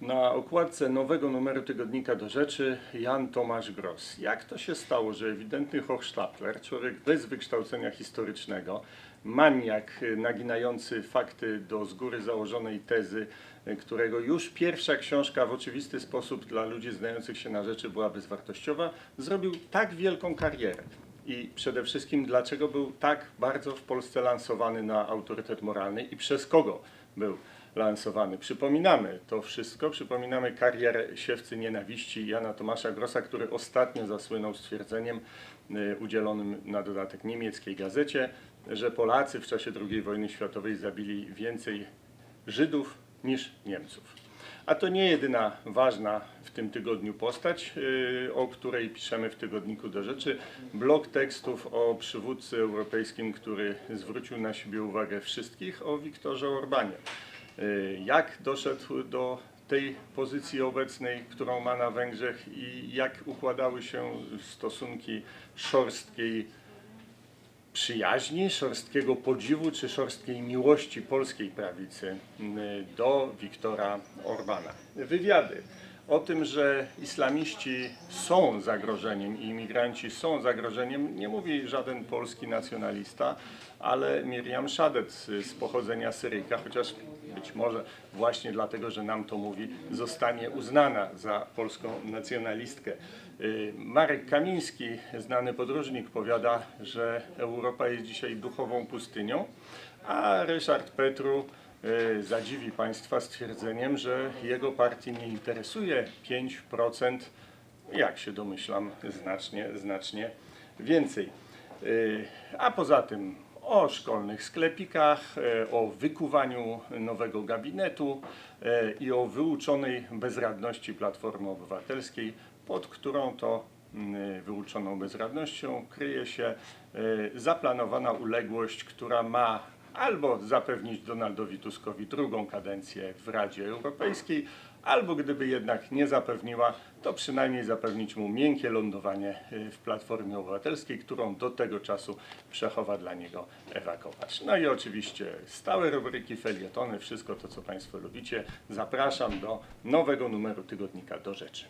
Na okładce nowego numeru tygodnika do rzeczy Jan Tomasz Gross. Jak to się stało, że ewidentny Hochstapler, człowiek bez wykształcenia historycznego, maniak y, naginający fakty do z góry założonej tezy, y, którego już pierwsza książka w oczywisty sposób dla ludzi znających się na rzeczy była bezwartościowa, zrobił tak wielką karierę. I przede wszystkim, dlaczego był tak bardzo w Polsce lansowany na autorytet moralny i przez kogo był lansowany. Przypominamy to wszystko, przypominamy karierę siewcy nienawiści Jana Tomasza Grossa, który ostatnio zasłynął stwierdzeniem y, udzielonym na dodatek niemieckiej gazecie, że Polacy w czasie II wojny światowej zabili więcej Żydów niż Niemców. A to nie jedyna ważna w tym tygodniu postać, yy, o której piszemy w tygodniku do rzeczy. Blok tekstów o przywódcy europejskim, który zwrócił na siebie uwagę wszystkich, o Wiktorze Orbanie. Yy, Jak doszedł do tej pozycji obecnej, którą ma na Węgrzech i jak układały się stosunki szorstkiej przyjaźni, szorstkiego podziwu czy szorstkiej miłości polskiej prawicy m, do Wiktora Orbana. Wywiady o tym, że islamiści są zagrożeniem i imigranci są zagrożeniem, nie mówi żaden polski nacjonalista, ale Miriam Szadet z pochodzenia Syryjka, chociaż być może właśnie dlatego, że nam to mówi, zostanie uznana za polską nacjonalistkę. Y, Marek Kamiński, znany podróżnik, powiada, że Europa jest dzisiaj duchową pustynią, a Ryszard Petru zadziwi Państwa stwierdzeniem, że jego partii nie interesuje 5%, jak się domyślam, znacznie, znacznie więcej. Y, A poza tym o szkolnych sklepikach, e, o wykuwaniu nowego gabinetu e, i o wyuczonej bezradności Platformy Obywatelskiej, pod którą to wyuczoną bezradnością kryje się e, zaplanowana uległość, która ma albo zapewnić Donaldowi Tuskowi drugą kadencję w Radzie Europejskiej, albo gdyby jednak nie zapewniła, to przynajmniej zapewnić mu miękkie lądowanie y, w Platformie Obywatelskiej, którą do tego czasu przechowa dla niego Ewa Kopacz. No i oczywiście stałe rubryki, felietony, wszystko to, co Państwo lubicie. Zapraszam do nowego numeru tygodnika do rzeczy.